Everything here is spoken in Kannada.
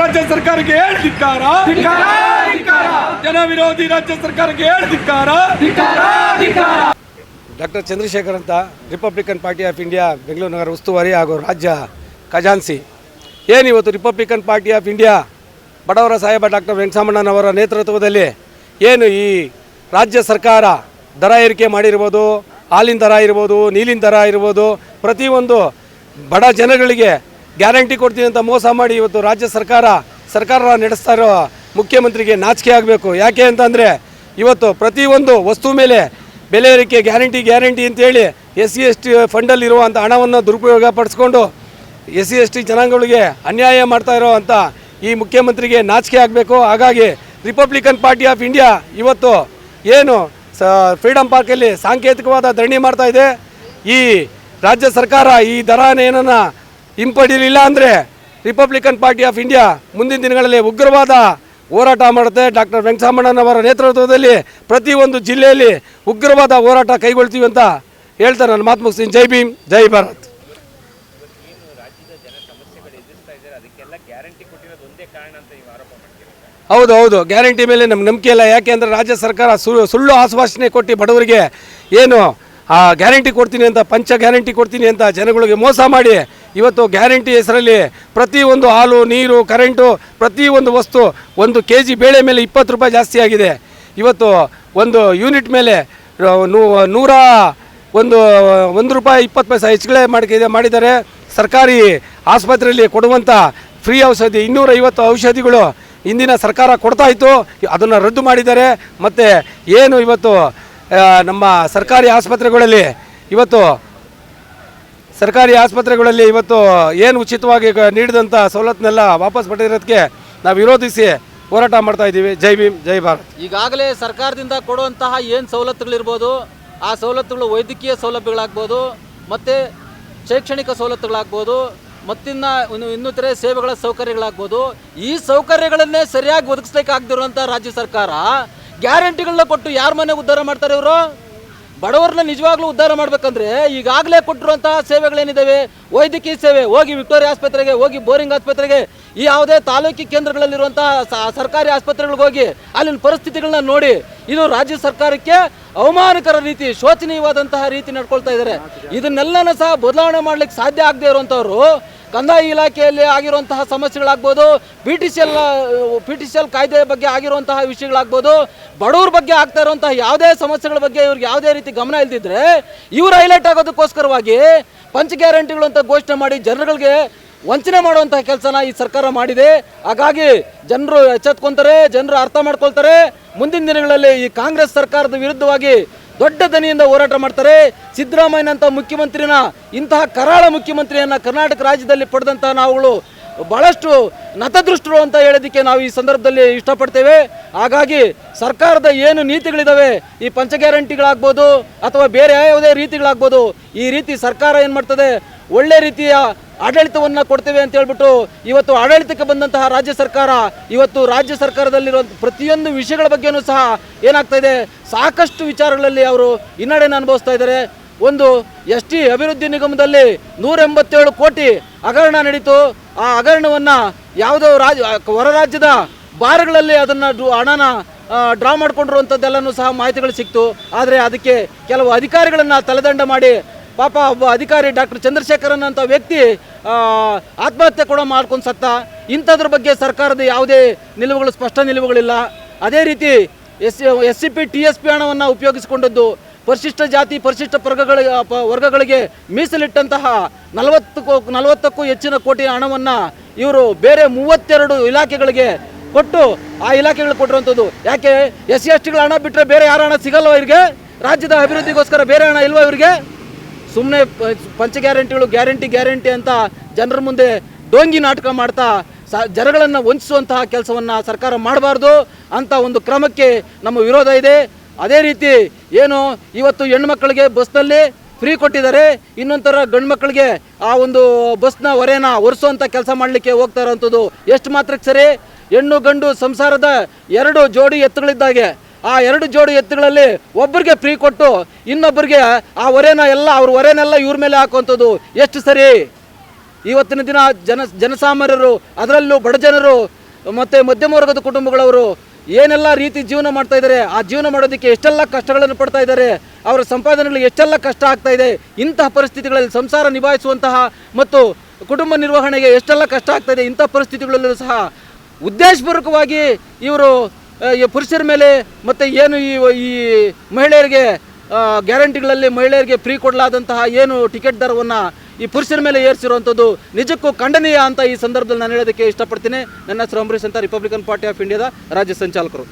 ರಾಜ್ಯ ಸರ್ಕಾರಕ್ಕೆ ಹೇಳ್ತಿಕ್ಕಾರ ಧಿಕ್ಕಾರ? ಜನ ವಿರೋಧಿ ರಾಜ್ಯ ಸರ್ಕಾರಕ್ಕೆ ಹೇಳಿ ಧಿಕ್ಕಾರ? ಧಿಕ್ಕಾರ ಡಾಕ್ಟರ್ ಚಂದ್ರಶೇಖರ್ ಅಂತ Republican Party of India Bengaluru ನಗರ ಉಸ್ತುವಾರಿ ಹಾಗೂ ರಾಜ್ಯ ಖಜಾನ್ಸಿ ಏನಿವತ್ತು ರಿಪಬ್ಲಿಕನ್ ಪಾರ್ಟಿ ಆಫ್ ಇಂಡಿಯಾ? ಬಡವರ ಸಾಹೇಬ ಡಾಕ್ಟರ್ ವೆಂಕಟರಮಣ್ಣನವರ ನೇತೃತ್ವದಲ್ಲಿ ಏನು ಈ ರಾಜ್ಯ ಸರ್ಕಾರ ದರ ಏರಿಕೆ ಮಾಡಿರ್ಬೋದು ಹಾಲಿನ ದರ ಇರ್ಬೋದು ನೀಲಿನ ದರ ಇರ್ಬೋದು ಪ್ರತಿಯೊಂದು ಬಡ ಜನಗಳಿಗೆ ಗ್ಯಾರಂಟಿ ಕೊಡ್ತೀನಿ ಅಂತ ಮೋಸ ಮಾಡಿ ಇವತ್ತು ರಾಜ್ಯ ಸರ್ಕಾರ ಸರ್ಕಾರ ನಡೆಸ್ತಾ ಇರೋ ಮುಖ್ಯಮಂತ್ರಿಗೆ ನಾಚಿಕೆ ಆಗಬೇಕು. ಯಾಕೆ ಅಂತಂದರೆ ಇವತ್ತು ಪ್ರತಿಯೊಂದು ವಸ್ತು ಮೇಲೆ ಬೆಲೆ ಏರಿಕೆ, ಗ್ಯಾರಂಟಿ ಗ್ಯಾರಂಟಿ ಅಂತೇಳಿ ಎಸ್ ಸಿ ಎಸ್ ಟಿ ಫಂಡಲ್ಲಿರುವಂಥ ಹಣವನ್ನು ದುರುಪಯೋಗ ಪಡಿಸ್ಕೊಂಡು ಎಸ್ ಸಿ ಎಸ್ ಟಿ ಜನಾಂಗಗಳಿಗೆ ಅನ್ಯಾಯ ಮಾಡ್ತಾ ಇರೋ ಅಂತ ಈ ಮುಖ್ಯಮಂತ್ರಿಗೆ ನಾಚಿಕೆ ಆಗಬೇಕು. ಹಾಗಾಗಿ ರಿಪಬ್ಲಿಕನ್ ಪಾರ್ಟಿ ಆಫ್ ಇಂಡಿಯಾ ಇವತ್ತು ಏನು ಸ ಫ್ರೀಡಮ್ ಪಾರ್ಕಲ್ಲಿ ಸಾಂಕೇತಿಕವಾದ ಧರಣಿ ಮಾಡ್ತಾ ಇದೆ. ಈ ರಾಜ್ಯ ಸರ್ಕಾರ ಈ ದರನೇನನ್ನ ಹಿಂಪಡೀಲಿಲ್ಲ ಅಂದರೆ ರಿಪಬ್ಲಿಕನ್ ಪಾರ್ಟಿ ಆಫ್ ಇಂಡಿಯಾ ಮುಂದಿನ ದಿನಗಳಲ್ಲಿ ಉಗ್ರವಾದ ಹೋರಾಟ ಮಾಡುತ್ತೆ. ಡಾಕ್ಟರ್ ವೆಂಕಟರಮಣ್ಣನವರ ನೇತೃತ್ವದಲ್ಲಿ ಪ್ರತಿಯೊಂದು ಜಿಲ್ಲೆಯಲ್ಲಿ ಉಗ್ರವಾದ ಹೋರಾಟ ಕೈಗೊಳ್ತೀವಿ ಅಂತ ಹೇಳ್ತಾರೆ ನಾನು ಮಾತು ಮುಗಿಸ್ತೀನಿ. ಜೈ ಭೀಮ್, ಜೈ ಭಾರತ್. ಹೌದು ಹೌದು. ಗ್ಯಾರಂಟಿ ಮೇಲೆ ನಮ್ಗೆ ನಂಬಿಕೆ ಇಲ್ಲ. ಯಾಕೆ ಅಂದರೆ ರಾಜ್ಯ ಸರ್ಕಾರ ಸುಳ್ಳು ಸುಳ್ಳು ಆಶ್ವಾಸನೆ ಕೊಟ್ಟು ಬಡವರಿಗೆ ಏನು, ಆ ಗ್ಯಾರಂಟಿ ಕೊಡ್ತೀನಿ ಅಂತ, ಪಂಚ ಗ್ಯಾರಂಟಿ ಕೊಡ್ತೀನಿ ಅಂತ ಜನಗಳಿಗೆ ಮೋಸ ಮಾಡಿ ಇವತ್ತು ಗ್ಯಾರಂಟಿ ಹೆಸರಲ್ಲಿ ಪ್ರತಿಯೊಂದು ಹಾಲು, ನೀರು, ಕರೆಂಟು ಪ್ರತಿಯೊಂದು ವಸ್ತು ಒಂದು ಕೆ ಜಿ ಬೇಳೆ ಮೇಲೆ ಇಪ್ಪತ್ತು ರೂಪಾಯಿ ಜಾಸ್ತಿ ಆಗಿದೆ. ಇವತ್ತು ಒಂದು ಯೂನಿಟ್ ಮೇಲೆ ನೂರ ಒಂದು ಒಂದು ರೂಪಾಯಿ ಇಪ್ಪತ್ತು ಪೈಸೆ ಹೆಚ್ಚುಗಳೇ ಮಾಡಿ ಮಾಡಿದ್ದಾರೆ. ಸರ್ಕಾರಿ ಆಸ್ಪತ್ರೆಯಲ್ಲಿ ಕೊಡುವಂಥ ಫ್ರೀ ಔಷಧಿ, ಇನ್ನೂರೈವತ್ತು ಔಷಧಿಗಳು ಇಂದಿನ ಸರ್ಕಾರ ಕೊಡ್ತಾ ಇತ್ತು. ಅದನ್ನು ರದ್ದು ಮಾಡಿದ್ದಾರೆ. ಮತ್ತು ಏನು ಇವತ್ತು ನಮ್ಮ ಸರ್ಕಾರಿ ಆಸ್ಪತ್ರೆಗಳಲ್ಲಿ ಇವತ್ತು ಸರ್ಕಾರಿ ಆಸ್ಪತ್ರೆಗಳಲ್ಲಿ ಇವತ್ತು ಏನು ಉಚಿತವಾಗಿ ನೀಡಿದಂಥ ಸವಲತ್ತನ್ನೆಲ್ಲ ವಾಪಸ್ ಪಡೆದಿರೋದಕ್ಕೆ ನಾವು ವಿರೋಧಿಸಿ ಹೋರಾಟ ಮಾಡ್ತಾ ಇದ್ದೀವಿ. ಜೈ ಭೀಮ್, ಜೈ ಭಾರತ್. ಈಗಾಗಲೇ ಸರ್ಕಾರದಿಂದ ಕೊಡುವಂತಹ ಏನು ಸವಲತ್ತುಗಳಿರ್ಬೋದು, ಆ ಸವಲತ್ತುಗಳು ವೈದ್ಯಕೀಯ ಸೌಲಭ್ಯಗಳಾಗ್ಬೋದು, ಮತ್ತು ಶೈಕ್ಷಣಿಕ ಸವಲತ್ತುಗಳಾಗ್ಬೋದು, ಮತ್ತಿನ್ನ ಇನ್ನು ಇನ್ನಿತರೆ ಸೇವೆಗಳ ಸೌಕರ್ಯಗಳಾಗ್ಬೋದು, ಈ ಸೌಕರ್ಯಗಳನ್ನೇ ಸರಿಯಾಗಿ ಒದಗಿಸ್ಲಿಕ್ಕಾಗದಿರುವಂಥ ರಾಜ್ಯ ಸರ್ಕಾರ ಗ್ಯಾರಂಟಿಗಳನ್ನ ಕೊಟ್ಟು ಯಾರ ಮನೆ ಉದ್ಧಾರ ಮಾಡ್ತಾರೆ ಇವರು? ಬಡವರನ್ನ ನಿಜವಾಗ್ಲೂ ಉದ್ಧಾರ ಮಾಡ್ಬೇಕಂದ್ರೆ ಈಗಾಗಲೇ ಕೊಟ್ಟಿರುವಂತಹ ಸೇವೆಗಳೇನಿದ್ದಾವೆ ವೈದ್ಯಕೀಯ ಸೇವೆ, ಹೋಗಿ ವಿಕ್ಟೋರಿಯಾ ಆಸ್ಪತ್ರೆಗೆ, ಹೋಗಿ ಬೋರಿಂಗ್ ಆಸ್ಪತ್ರೆಗೆ, ಈ ಯಾವುದೇ ತಾಲೂಕಿ ಕೇಂದ್ರಗಳಲ್ಲಿರುವಂತಹ ಸರ್ಕಾರಿ ಆಸ್ಪತ್ರೆಗಳಿಗೆ ಹೋಗಿ ಅಲ್ಲಿನ ಪರಿಸ್ಥಿತಿಗಳನ್ನ ನೋಡಿ, ಇದು ರಾಜ್ಯ ಸರ್ಕಾರಕ್ಕೆ ಅವಮಾನಕರ ರೀತಿ, ಶೋಚನೀಯವಾದಂತಹ ರೀತಿ ನಡ್ಕೊಳ್ತಾ ಇದ್ದಾರೆ ಇದನ್ನೆಲ್ಲನೂ ಸಹ ಬದಲಾವಣೆ ಮಾಡ್ಲಿಕ್ಕೆ ಸಾಧ್ಯ ಆಗದೆ ಇರುವಂಥವ್ರು ಕಂದಾಯ ಇಲಾಖೆಯಲ್ಲಿ ಆಗಿರುವಂತಹ ಸಮಸ್ಯೆಗಳಾಗ್ಬೋದು P T C L P T C L ಕಾಯ್ದೆ ಬಗ್ಗೆ ಆಗಿರುವಂತಹ ವಿಷಯಗಳಾಗ್ಬೋದು, ಬಡವ್ರ ಬಗ್ಗೆ ಆಗ್ತಾ ಇರುವಂತಹ ಯಾವುದೇ ಸಮಸ್ಯೆಗಳ ಬಗ್ಗೆ ಇವ್ರಿಗೆ ಯಾವುದೇ ರೀತಿ ಗಮನ ಇಲ್ದಿದ್ರೆ ಇವ್ರು ಹೈಲೈಟ್ ಆಗೋದಕ್ಕೋಸ್ಕರವಾಗಿ ಪಂಚ ಗ್ಯಾರಂಟಿಗಳು ಅಂತ ಘೋಷಣೆ ಮಾಡಿ ಜನರುಗಳಿಗೆ ವಂಚನೆ ಮಾಡುವಂತಹ ಕೆಲಸನ ಈ ಸರ್ಕಾರ ಮಾಡಿದೆ. ಹಾಗಾಗಿ ಜನರು ಎಚ್ಚೆತ್ಕೊಂತಾರೆ, ಜನರು ಅರ್ಥ ಮಾಡ್ಕೊಳ್ತಾರೆ. ಮುಂದಿನ ದಿನಗಳಲ್ಲಿ ಈ ಕಾಂಗ್ರೆಸ್ ಸರ್ಕಾರದ ವಿರುದ್ಧವಾಗಿ ದೊಡ್ಡ ದನಿಯಿಂದ ಹೋರಾಟ ಮಾಡ್ತಾರೆ. ಸಿದ್ದರಾಮಯ್ಯನಂಥ ಮುಖ್ಯಮಂತ್ರಿನ, ಇಂತಹ ಕರಾಳ ಮುಖ್ಯಮಂತ್ರಿಯನ್ನ ಕರ್ನಾಟಕ ರಾಜ್ಯದಲ್ಲಿ ಪಡೆದಂಥ ನಾವುಗಳು ಬಹಳಷ್ಟು ನತದೃಷ್ಟರು ಅಂತ ಹೇಳೋದಕ್ಕೆ ನಾವು ಈ ಸಂದರ್ಭದಲ್ಲಿ ಇಷ್ಟಪಡ್ತೇವೆ. ಹಾಗಾಗಿ ಸರ್ಕಾರದ ಏನು ನೀತಿಗಳಿದ್ದಾವೆ ಈ ಪಂಚ ಗ್ಯಾರಂಟಿಗಳಾಗ್ಬೋದು ಅಥವಾ ಬೇರೆ ಯಾವುದೇ ರೀತಿಗಳಾಗ್ಬೋದು, ಈ ರೀತಿ ಸರ್ಕಾರ ಏನು ಮಾಡ್ತದೆ, ಒಳ್ಳೆ ರೀತಿಯ ಆಡಳಿತವನ್ನು ಕೊಡ್ತೇವೆ ಅಂತ ಹೇಳ್ಬಿಟ್ಟು ಇವತ್ತು ಆಡಳಿತಕ್ಕೆ ಬಂದಂತಹ ರಾಜ್ಯ ಸರ್ಕಾರ, ಇವತ್ತು ರಾಜ್ಯ ಸರ್ಕಾರದಲ್ಲಿರುವಂಥ ಪ್ರತಿಯೊಂದು ವಿಷಯಗಳ ಬಗ್ಗೆನೂ ಸಹ ಏನಾಗ್ತಾ ಇದೆ, ಸಾಕಷ್ಟು ವಿಚಾರಗಳಲ್ಲಿ ಅವರು ಹಿನ್ನಡೆಯನ್ನು ಅನುಭವಿಸ್ತಾ ಇದ್ದಾರೆ. ಒಂದು ಎಸ್ ಟಿ ಅಭಿವೃದ್ಧಿ ನಿಗಮದಲ್ಲಿ ನೂರ ಎಂಬತ್ತೇಳು ಕೋಟಿ ಹಗರಣ ನಡೀತು. ಆ ಹಗರಣವನ್ನು ಯಾವುದೋ ರಾಜ, ಹೊರ ರಾಜ್ಯದ ಬಾರ್ಗಳಲ್ಲಿ ಅದನ್ನು ಹಣನ ಡ್ರಾ ಮಾಡಿಕೊಂಡಿರುವಂಥದ್ದೆಲ್ಲನೂ ಸಹ ಮಾಹಿತಿಗಳು ಸಿಕ್ತು. ಆದರೆ ಅದಕ್ಕೆ ಕೆಲವು ಅಧಿಕಾರಿಗಳನ್ನು ತಲೆದಂಡ ಮಾಡಿ ಪಾಪ ಒಬ್ಬ ಅಧಿಕಾರಿ ಡಾಕ್ಟರ್ ಚಂದ್ರಶೇಖರನ್ ಅಂತ ವ್ಯಕ್ತಿ ಆತ್ಮಹತ್ಯೆ ಕೂಡ ಮಾಡ್ಕೊಂಡು ಸತ್ತ. ಇಂಥದ್ರ ಬಗ್ಗೆ ಸರ್ಕಾರದ ಯಾವುದೇ ನಿಲುವುಗಳು, ಸ್ಪಷ್ಟ ನಿಲುವುಗಳಿಲ್ಲ. ಅದೇ ರೀತಿ S S C P T S P ಹಣವನ್ನು ಉಪಯೋಗಿಸಿಕೊಂಡದ್ದು, ಪರಿಶಿಷ್ಟ ಜಾತಿ, ಪರಿಶಿಷ್ಟ ವರ್ಗಗಳ, ವರ್ಗಗಳಿಗೆ ಮೀಸಲಿಟ್ಟಂತಹ ನಲವತ್ತಕ್ಕೂ ನಲವತ್ತಕ್ಕೂ ಹೆಚ್ಚಿನ ಕೋಟಿ ಹಣವನ್ನು ಇವರು ಬೇರೆ ಮೂವತ್ತೆರಡು ಇಲಾಖೆಗಳಿಗೆ ಕೊಟ್ಟು, ಆ ಇಲಾಖೆಗಳಿಗೆ ಕೊಟ್ಟಿರುವಂಥದ್ದು. ಯಾಕೆ ಎಸ್ ಸಿ ಎಸ್ ಟಿಗಳ ಹಣ ಬಿಟ್ಟರೆ ಬೇರೆ ಯಾರ ಹಣ ಸಿಗಲ್ಲ ಇವರಿಗೆ? ರಾಜ್ಯದ ಅಭಿವೃದ್ಧಿಗೋಸ್ಕರ ಬೇರೆ ಹಣ ಇಲ್ವಾ ಇವರಿಗೆ? ಸುಮ್ಮನೆ ಪಂಚ ಗ್ಯಾರಂಟಿಗಳು, ಗ್ಯಾರಂಟಿ ಗ್ಯಾರಂಟಿ ಅಂತ ಜನರ ಮುಂದೆ ಡೋಂಗಿ ನಾಟಕ ಮಾಡ್ತಾ ಸ ಜನಗಳನ್ನು ವಂಚಿಸುವಂತಹ ಕೆಲಸವನ್ನು ಸರ್ಕಾರ ಮಾಡಬಾರ್ದು ಅಂತ ಒಂದು ಕ್ರಮಕ್ಕೆ ನಮ್ಮ ವಿರೋಧ ಇದೆ. ಅದೇ ರೀತಿ ಏನು ಇವತ್ತು ಹೆಣ್ಮಕ್ಳಿಗೆ ಬಸ್ನಲ್ಲಿ ಫ್ರೀ ಕೊಟ್ಟಿದ್ದಾರೆ. ಇನ್ನೊಂಥರ ಗಂಡು ಮಕ್ಕಳಿಗೆ ಆ ಒಂದು ಬಸ್ನ ಹೊರೆನ ಒರೆಸುವಂಥ ಕೆಲಸ ಮಾಡಲಿಕ್ಕೆ ಹೋಗ್ತಾ ಇರೋವಂಥದ್ದು ಎಷ್ಟು ಮಾತ್ರಕ್ಕೆ ಸರಿ? ಹೆಣ್ಣು ಗಂಡು ಸಂಸಾರದ ಎರಡು ಜೋಡಿ ಎತ್ತುಗಳಿದ್ದಾಗೆ ಆ ಎರಡು ಜೋಡಿ ಎತ್ತುಗಳಲ್ಲಿ ಒಬ್ಬರಿಗೆ ಫ್ರೀ ಕೊಟ್ಟು ಇನ್ನೊಬ್ಬರಿಗೆ ಆ ಹೊರೆನ ಎಲ್ಲ, ಅವ್ರ ಹೊರೆನೆಲ್ಲ ಇವ್ರ ಮೇಲೆ ಹಾಕುವಂಥದ್ದು ಎಷ್ಟು ಸರಿ? ಇವತ್ತಿನ ದಿನ ಜನ, ಜನಸಾಮಾನ್ಯರು, ಅದರಲ್ಲೂ ಬಡ ಜನರು, ಮತ್ತು ಮಧ್ಯಮ ವರ್ಗದ ಕುಟುಂಬಗಳವರು ಏನೆಲ್ಲ ರೀತಿ ಜೀವನ ಮಾಡ್ತಾ ಇದ್ದಾರೆ, ಆ ಜೀವನ ಮಾಡೋದಕ್ಕೆ ಎಷ್ಟೆಲ್ಲ ಕಷ್ಟಗಳನ್ನು ಪಡ್ತಾ ಇದ್ದಾರೆ, ಅವರ ಸಂಪಾದನೆಗಳಿಗೆ ಎಷ್ಟೆಲ್ಲ ಕಷ್ಟ ಆಗ್ತಾ ಇದೆ, ಇಂತಹ ಪರಿಸ್ಥಿತಿಗಳಲ್ಲಿ ಸಂಸಾರ ನಿಭಾಯಿಸುವಂತಹ ಮತ್ತು ಕುಟುಂಬ ನಿರ್ವಹಣೆಗೆ ಎಷ್ಟೆಲ್ಲ ಕಷ್ಟ ಆಗ್ತಾ ಇದೆ ಇಂಥ ಪರಿಸ್ಥಿತಿಗಳಲ್ಲೂ ಸಹ ಉದ್ದೇಶಪೂರ್ವಕವಾಗಿ ಇವರು ಪುರುಷರ ಮೇಲೆ ಮತ್ತು ಏನು ಈ ಈ ಮಹಿಳೆಯರಿಗೆ ಗ್ಯಾರಂಟಿಗಳಲ್ಲಿ ಮಹಿಳೆಯರಿಗೆ ಫ್ರೀ ಕೊಡಲಾದಂತಹ ಏನು ಟಿಕೆಟ್ ದರವನ್ನು ಈ ಪುರುಷರ ಮೇಲೆ ಏರಿಸಿರುವಂಥದ್ದು ನಿಜಕ್ಕೂ ಖಂಡನೀಯ ಅಂತ ಈ ಸಂದರ್ಭದಲ್ಲಿ ನಾನು ಹೇಳೋದಕ್ಕೆ ಇಷ್ಟಪಡ್ತೀನಿ. ನನ್ನ ಹೆಸರು ಅಂತ ರಿಪಬ್ಲಿಕನ್ ಪಾರ್ಟಿ ಆಫ್ ಇಂಡಿಯಾದ ರಾಜ್ಯ ಸಂಚಾಲಕರು.